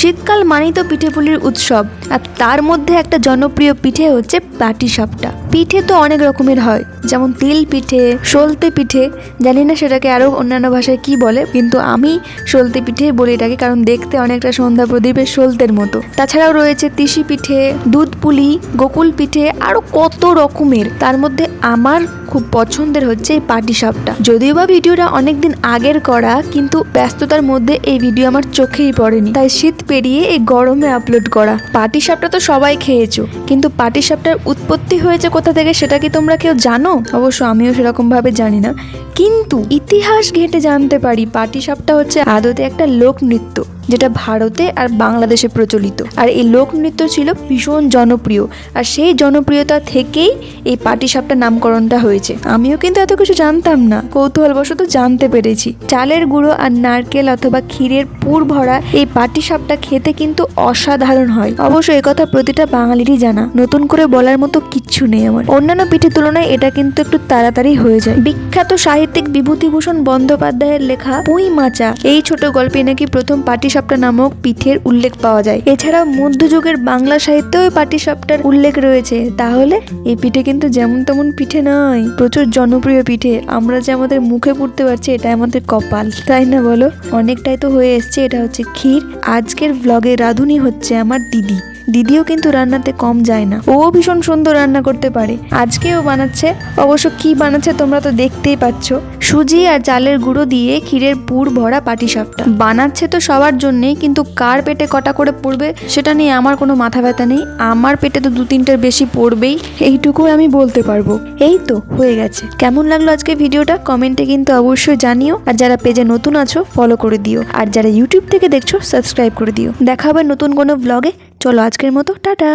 শীতকাল মানেই তো পিঠে পুলির উৎসব, আর তার মধ্যে একটা জনপ্রিয় পিঠে হচ্ছে পাটিসাপটা পিঠে তো অনেক রকমের হয়, যেমন তিল পিঠে সলতে পিঠে, জানি না সেটাকে আরও অন্যান্য ভাষায় কি বলে, কিন্তু আমি সলতে পিঠে বলি এটাকে কারণ দেখতে অনেকটা সন্ধ্যা প্রদীপের সলতের মতো। তাছাড়াও রয়েছে তিসি পিঠে, দুধ পুলি, গোকুল পিঠে আরও কত রকমের। তার মধ্যে আমার খুব পছন্দের হচ্ছে এই পাটিসাপটা যদিও বা ভিডিওটা অনেকদিন আগের করা, কিন্তু ব্যস্ততার মধ্যে এই ভিডিও আমার চোখেই পড়েনি। তাই শীত পেরিয়ে এই গরমে আপলোড করা। পাটিসাপটা তো সবাই খেয়েছো, কিন্তু পাটিসাপটার উৎপত্তি হয়েছে কোথা থেকে সেটা কি তোমরা কেউ জানো? অবশ্য আমিও সেরকম ভাবে জানি না। কিন্তু ইতিহাস ঘেঁটে জানতে পারি পাটিসাপটা হচ্ছে আদতে একটা লোকনৃত্য যেটা ভারতে আর বাংলাদেশে প্রচলিত। আর এই লোকনৃত্য ছিল ভীষণ জনপ্রিয়। আর সেই জনপ্রিয়তা থেকেই এই পাটিসাপটা নামকরণটা হয়েছে। আমিও কিন্তু এত কিছু জানতাম না। কৌতূহলবশত জানতে পেরেছি। চালের গুঁড়ো আর নারকেল অথবা ক্ষীরের পুর ভরা এই পাটিসাপটা খেতে কিন্তু অসাধারণ হয়। অবশ্য কথা প্রতিটা বাঙালিরই জানা। নতুন করে বলার মতো কিচ্ছু নেই আমার। অন্যান্য পিঠের তুলনায় এটা কিন্তু একটু তাড়াতাড়ি হয়ে যায়। বিখ্যাত সাহিত্যিক বিভূতিভূষণ বন্দ্যোপাধ্যায়ের লেখা পুঁই মাচা এই ছোট গল্পে নাকি প্রথম পাটিসাপটা নামক পিঠের উল্লেখ পাওয়া যায়। এছাড়াও মধ্যযুগের বাংলা সাহিত্যেও পাটিসাপটার উল্লেখ রয়েছে। তাহলে এই পিঠে কিন্তু যেমন তেমন পিঠে নয়, প্রচুর জনপ্রিয় পিঠে। আমরা যে আমাদের মুখে পুড়তে পারছি এটা আমাদের কপাল। তাই না বলো? অনেকটাই তো হয়ে এসছে। এটা হচ্ছে ক্ষীর। আজকের ব্লগে রাঁধুনি হচ্ছে আমার দিদি। দিদিও কিন্তু রান্নাতে কম যায় না। ও ভীষণ সুন্দর রান্না করতে পারে। আজকেও বানাচ্ছে। অবশ্য কি বানাচ্ছে তোমরা তো দেখতেই পাচ্ছ। সুজি আর চালের গুঁড়ো দিয়ে ক্ষীরের পুর ভরা পাটিসাপটা। বানাচ্ছে তো সবার জন্যেই, কিন্তু কার পেটে কটা করে পড়বে সেটা নিয়ে আমার কোনো মাথা ব্যথা নেই। আমার পেটে তো দু তিনটার বেশি পড়বেই। এইটুকু আমি বলতে পারব। এই তো হয়ে গেছে। কেমন লাগল আজকে ভিডিওটা? কমেন্টে কিন্তু অবশ্যই জানিও। আর যারা পেজে নতুন আছো ফলো করে দিও। আর যারা ইউটিউব থেকে দেখছ সাবস্ক্রাইব করে দিও। দেখা হবে নতুন কোনো ব্লগে চলো আজকের মতো টাটা।